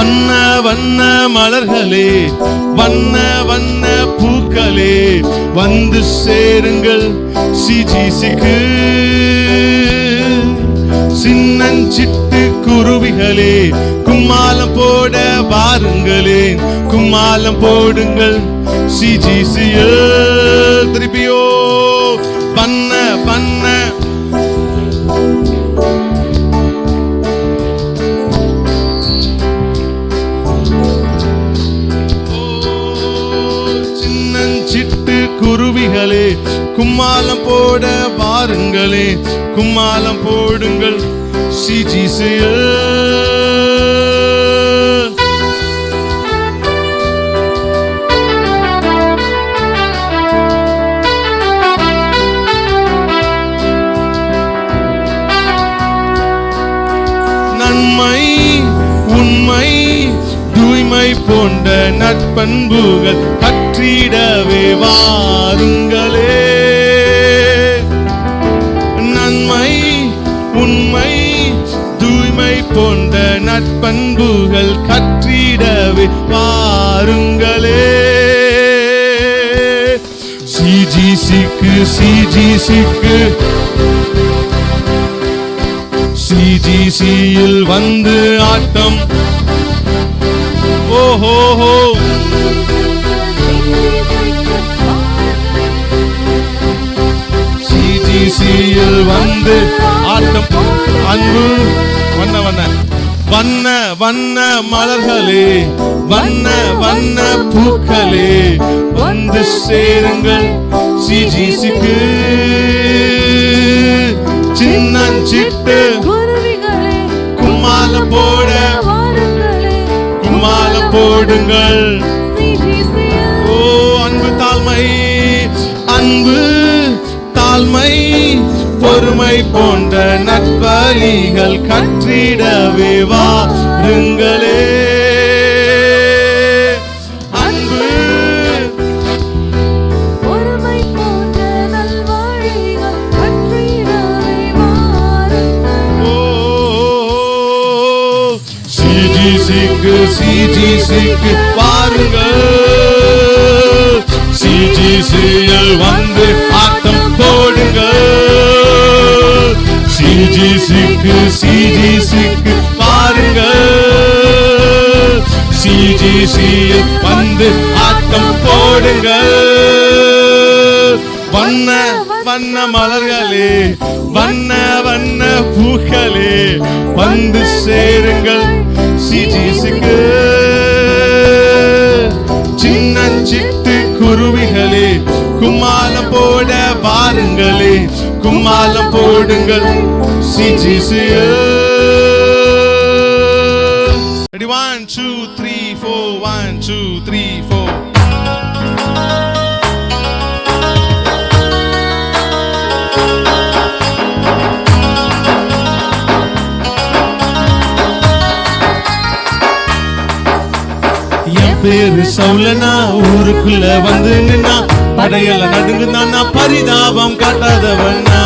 வண்ண வண்ண மலர்களே வண்ண வண்ண பூக்களே வந்து சேருங்கள் சிஜிசிக்கு. சின்னஞ்சிட்டு குருவிகளே கும்மாலம் போட வாருங்களே கும்மாலம் போடுங்கள் சிஜிசியில் திருப்பியோ. கும்மாலம் போட பாருங்களே கும்மாலம் போடுங்கள். சிஜிசியல் நன்மை உண்மை தூய்மை போன்ற நட்பண்புகள் கற்றிடவே வாருங்கள். நட்பண்புகள் கற்றிடவே வாருங்களே. சிஜிசிக்கு சிஜிசிக்கு. சிஜிசியில் வந்து ஆட்டம். ஓஹோஹோ சிஜிசியில் வந்து ஆட்டம். அன்பு. வண்ண வண்ண வண்ண வண்ண மலர்களே வண்ண வண்ண பூக்களே வந்து சேருங்கள் சிஜிசிக்கு. சின்னஞ்சிட்டு கும்மாலம் போட கும்மாலம் போடுங்கள். ஓ அன்பு தாழ்மை அன்பு தாழ்மை. பொறுமை போன்ற நட்பலிகள் கற்றிடவே வாருங்களே அன்பு. சிஜிசிக்கு சிஜிசிக்கு பாருங்கள். சிஜிசியில் வந்து சிஜிசிக்கு சிஜிசிக்கு பாருங்கள். சிஜிசியில் வந்து ஆட்டம் போடுங்கள். வண்ண வண்ண மலர்களே வண்ண வண்ண பூக்களே வந்து சேருங்கள். சிஜிசுக்கு சின்னஞ்சிட்டு குருவிகளே கும்மாலம் போட பாருங்களே கும்மாலம் போடுங்கள் ready one two three four one two three four பேரு சவுலனா ஊருக்குள்ள வந்து நின்னா படையெல்லாம் நடுங்குனா பரிதாபம் காட்டாதவனா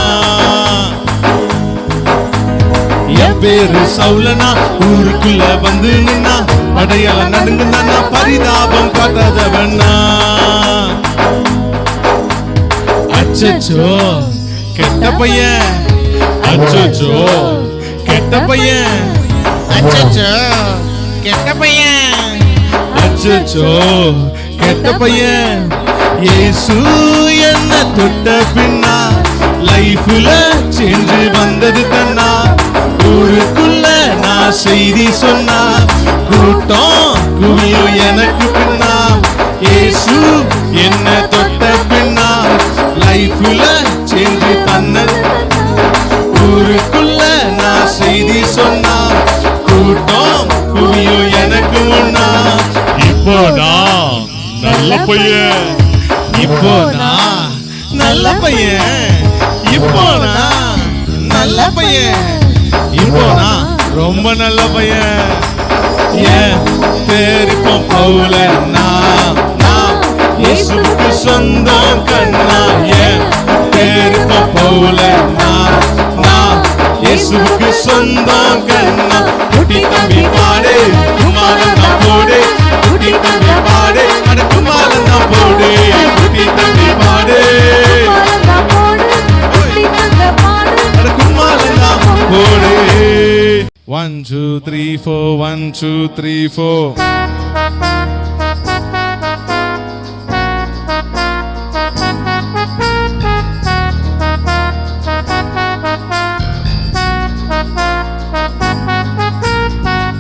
என் பேரு சௌலனா ஊருக்குள்ள வந்து நின்னா படையெல்லாம் நடுங்குனா பரிதாபம் காட்டாதவனா அச்சச்சோ கெட்ட பையன். அச்சச்சோ கெட்ட பையன். அச்சச்சோ கெட்ட பையன். அச்சச்சோ கெட்ட பையன். இயேசு என்ன தொட்ட பின்னா லைஃப்ல சென்று வந்தது கண்ணா. ஊருக்குள்ள நான் செய்தி சொன்னா கூட்டம் குவியும் எனக்கு பின்னா. இயேசு என்ன தொட்ட பின்னா லைஃப்ல சென்று தன்னது ஊருக்குள்ள நான் செய்தி சொன்னா கூட்டம் குவியும் எனக்கு முன்னா. இப்போ நான் நல்ல பையன். இப்போ நான் நல்ல பையன். இப்போ நான் நல்ல பையன். இப்போ நான் ரொம்ப நல்ல பையன். ஏன் பேர் இப்போ பவுல நான்? நான் இயேசுவுக்கு சொந்தம் கண்ணா. ஏன் பேர் இப்போ பவுல நான்? நான் இயேசுவுக்கு சொந்தம் கண்ணா. One, two, three, four, one, two, three, four.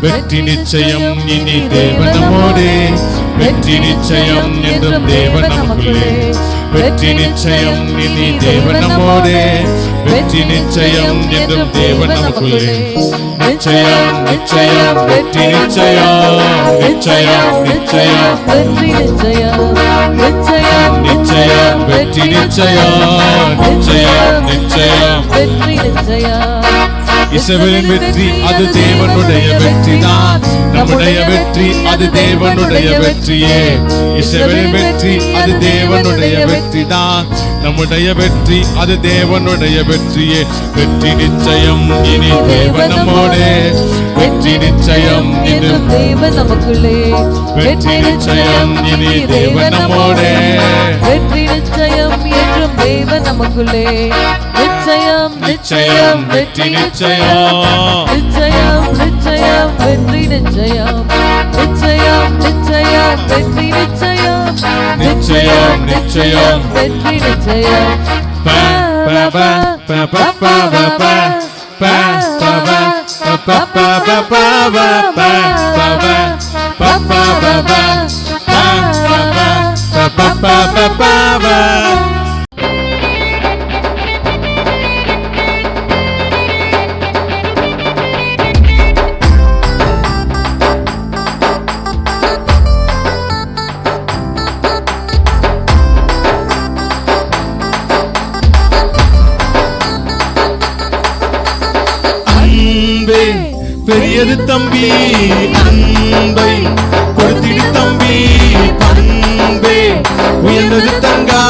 வெற்றி நிச்சயம் இனி தேவன் நம்மோடே வெற்றி நிச்சயம் என்றும் தேவன் நமக்குள்ளே வெற்றி நிச்சயம் இனி தேவன் நம்மோடே வெற்றி நிச்சயம் என்றும் தேவன் நமக்குள்ளே. நிச்சயம் நிச்சயம் வெற்றி நிச்சயம் நிச்சயம் நிச்சயம். வெற்றி நிச்சயம் நிச்சயம். நிச்சயம் வெற்றி நிச்சயம் நிச்சயம் நிச்சயம். வெற்றி நிச்சயம். இசைவரின் வெற்றி அது தேவனுடைய வெற்றிதான் நம்முடைய வெற்றி அது தேவனுடைய வெற்றியே. இசைவரின் வெற்றி அது தேவனுடைய வெற்றிதான் நம்முடைய வெற்றி அது தேவனுடைய வெற்றியே. வெற்றி நிச்சயம் இனி தேவன் நம்மோடே. வெற்றி நிச்சயம் இனி தேவன் நமக்குள்ளே. வெற்றி நிச்சயம் இனி தேவன் நம்மோடே. வெற்றி நிச்சயம் என்றும் தேவன் நமக்குள்ளே. நிச்சயம் நிச்சயம் வெற்றி நிச்சயம். நிச்சயம் நிச்சயம் வெற்றி நிச்சயம். நிச்சயம் நிச்சயம் வெற்றி நிச்சயம். நிச்சயம் நிச்சயம் வெற்றி நிச்சயம் Ba ba ba ba பெரியது தம்பி அன்பை கொடுத்திடு தம்பி பண்பே உயர்ந்தது தங்கா.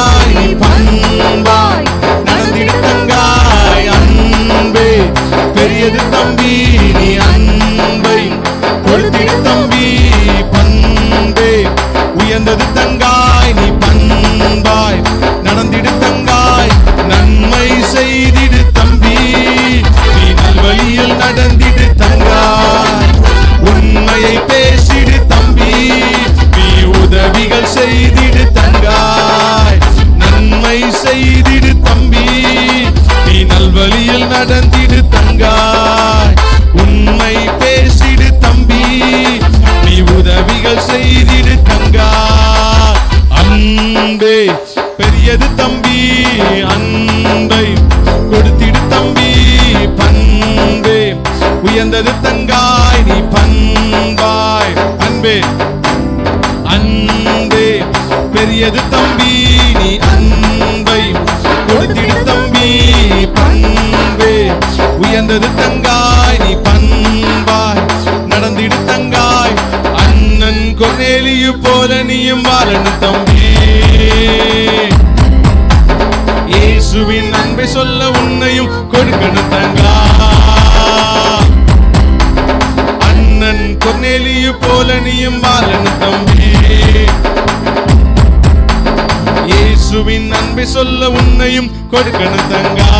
நல்வழியில் நடந்திடு தங்காய் உண்மை பேசிடு தம்பி. நீ உதவிகள் செய்திடு தங்காய் அன்பே பெரியது தம்பி. அன்பை கொடுத்திடு தம்பி. பண்பே உயர்ந்தது தங்காய். நீ பண்பாய். அன்பே அன்பே பெரியது தம்பி. உயர்ந்தது தங்காய் நீ பண்பாய் நடந்திடு தங்காய். அண்ணன் கொனேலியு போல நீயும் வாழனு தம்பி. இயேசுவின் அன்பை சொல்ல உன்னையும் கொடுக்கணும் தங்கா அண்ணன் கொனேலியு போல நீயும் வாழனு தம்பி. இயேசுவின் அன்பை சொல்ல உன்னையும் கொடுக்கணும் தங்கா